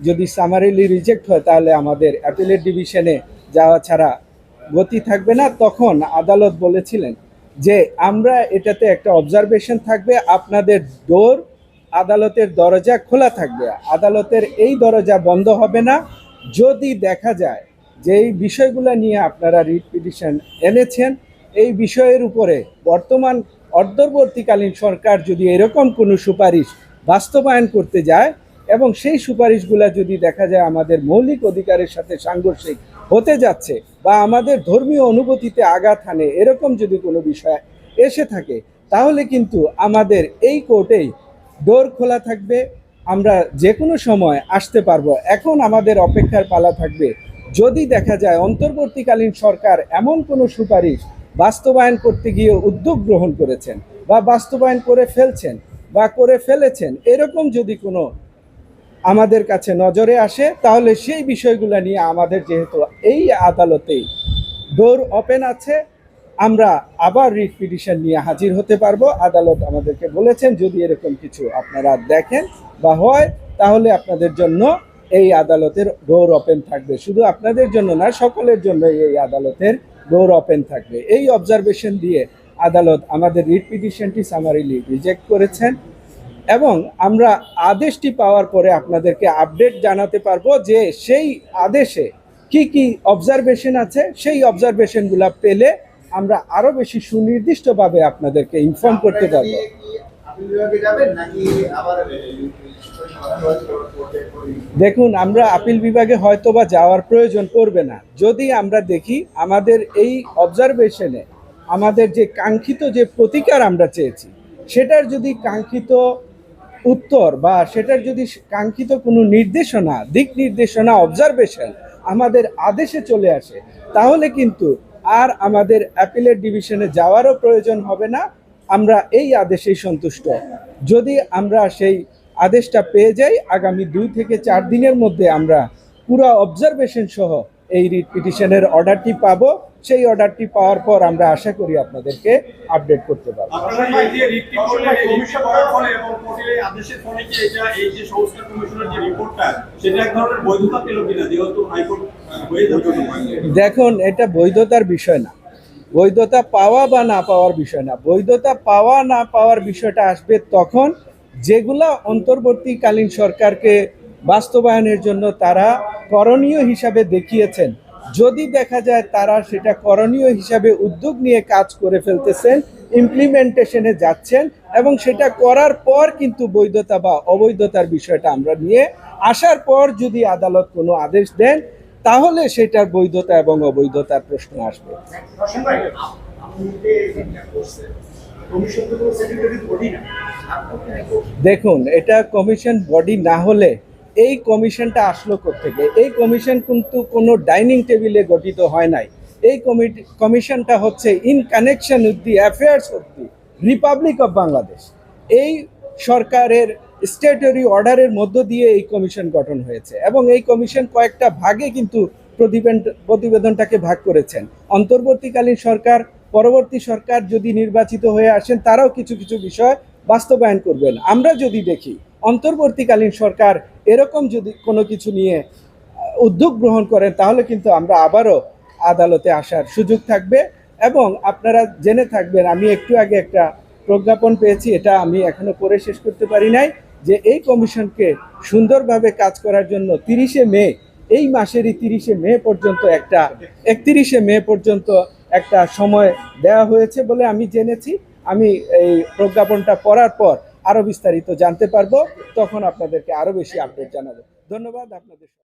যদি summarily reject হয়, তাহলে আমাদের অ্যাপিলেট ডিভিশনে যাওয়া ছাড়া গতি থাকবে না। তখন আদালত বলেছিলেন যে, আমরা এটাতে একটা অবজারভেশন থাকবে, আপনাদের ডোর আদালতের দরজা খোলা থাকবে। আদালতের এই দরজা বন্ধ হবে না। যদি দেখা যায় যে এই বিষয়গুলো নিয়ে আপনারা রিট পিটিশন এনেছেন, এই বিষয়ের উপরে বর্তমান অন্তর্বর্তীকালীন সরকার যদি এরকম কোনো সুপারিশ বাস্তবায়ন করতে যায় এবং সেই সুপারিশগুলো যদি দেখা যায় আমাদের মৌলিক অধিকারের সাথে সাংঘর্ষিক হতে যাচ্ছে বা আমাদের ধর্মীয় অনুভূতিতে আঘাত হানে, এরকম যদি কোনো বিষয় এসে থাকে, তাহলে কিন্তু আমাদের এই কোর্টেই ডোর খোলা থাকবে। আমরা যে কোনো সময় আসতে পারব। এখন আমাদের অপেক্ষার পালা থাকবে। যদি দেখা যায় অন্তর্বর্তীকালীন সরকার এমন কোনো সুপারিশ বাস্তবায়ন করতে গিয়ে উদ্যোগ গ্রহণ করেছেন বা বাস্তবায়ন করে ফেলছেন বা করে ফেলেছেন, এরকম যদি কোনো আমাদের কাছে নজরে আসে, তাহলে সেই বিষয়গুলো নিয়ে আমাদের যেহেতু এই আদালতেই ডোর ওপেন আছে, আমরা আবার রিট পিটিশন নিয়ে হাজির হতে পারব। আদালত আমাদেরকে বলেছেন, যদি এরকম কিছু আপনারা দেখেন বা হয়, তাহলে আপনাদের জন্য এই আদালতের ডোর ওপেন থাকবে। শুধু আপনাদের জন্য না, সকলের জন্য এই আদালতের ডোর ওপেন থাকবে। এই অবজারভেশন দিয়ে আদালত আমাদের রিট পিটিশনটি সামারিলি রিজেক্ট করেছেন। এবং আমরা আদেশটি পাওয়ার পরে আপনাদেরকে আপডেট জানাতে পারব যে সেই আদেশে কি কি অবজারভেশন আছে সেই অবজারভেশনগুলো পেলে আমরা আরও বেশি সুনির্দিষ্টভাবে আপনাদেরকে ইনফর্ম করতে পারব। দেখুন আমরা আপিল বিভাগে হয়তো বা যাওয়ার প্রয়োজন পড়বে না। যদি আমরা দেখি আমাদের এই অবজারভেশনে আমাদের যে কাঙ্ক্ষিত যে প্রতিকার আমরা চেয়েছি সেটার যদি কাঙ্ক্ষিত উত্তর বা সেটার যদি কাঙ্ক্ষিত কোনো নির্দেশনা, দিক নির্দেশনা অবজারভেশন আমাদের আদেশে চলে আসে, তাহলে কিন্তু আর আমাদের অ্যাপিলের ডিভিশনে যাওয়ারও প্রয়োজন হবে না। আমরা এই আদেশেই সন্তুষ্ট। যদি আমরা সেই আদেশটা পেয়ে যাই, আগামী দুই থেকে চার দিনের মধ্যে আমরা পুরো অবজারভেশন সহ এই রিট পিটিশনের অর্ডারটি পাবো। সেই অর্ডারটি পাওয়ার পর আমরা আশা করি আপনাদেরকে আপডেট করতে পারব। দেখুন এটা বৈধতার বিষয় না। বৈধতা পাওয়া বা না পাওয়ার বিষয় না। বৈধতা পাওয়া না পাওয়ার বিষয়টা আসবে তখন যেগুলা অন্তর্বর্তীকালীন সরকারকে বাস্তবায়নের জন্য তারা করণীয় হিসাবে দেখিয়েছেন যদি দেখা যায় তারা সেটা করণীয় হিসাবে উদ্যোগ নিয়ে কাজ করে ফেলতেছেন ইমপ্লিমেন্টেশনে যাচ্ছেন এবং সেটা করার পর কিন্তু বৈধতা বা অবৈধতার বিষয়টা আমরা নিয়ে আসার পর যদি আদালত কোনো আদেশ দেন তাহলে সেটার বৈধতা এবং অবৈধতার প্রশ্ন আসবে। দেখুন এটা কমিশন বডি না হলে এই কমিশনটা আসলো থেকে এই কমিশন কিন্তু কোনো ডাইনিং টেবিলে গঠিত হয় নাই। এই কমিশনটা হচ্ছে in connection with the affairs of the republic of Bangladesh. এই সরকারের স্টেটরি অর্ডারের মধ্য দিয়ে এই কমিশন গঠন হয়েছে এবং এই কমিশন কয়েকটা ভাগে কিন্তু প্রতিবেদন প্রতিবেদনটাকে ভাগ করেছেন। অন্তর্বর্তীকালীন সরকার, পরবর্তী সরকার যদি নির্বাচিত হয়ে আসেন, তারাও কিছু কিছু বিষয় বাস্তবায়ন করবেন। আমরা যদি দেখি, অন্তর্বর্তীকালীন সরকার এরকম যদি কোনো কিছু নিয়ে উদ্যোগ গ্রহণ করেন, তাহলে কিন্তু আমরা আবারও আদালতে আসার সুযোগ থাকবে। এবং আপনারা জেনে থাকবেন, আমি একটু আগে একটা প্রজ্ঞাপন পেয়েছি, এটা আমি এখনও পড়ে শেষ করতে পারি নাই, যে এই কমিশনকে সুন্দরভাবে কাজ করার জন্য তিরিশে মে, এই মাসেরই তিরিশে মে পর্যন্ত একটা, একত্রিশে মে পর্যন্ত একটা সময় দেওয়া হয়েছে বলে আমি জেনেছি। আমি এই প্রজ্ঞাপনটা পড়ার পর আরও বিস্তারিত জানতে পারব তখন আপনাদেরকে আরও বেশি আপডেট জানাব। ধন্যবাদ আপনাদের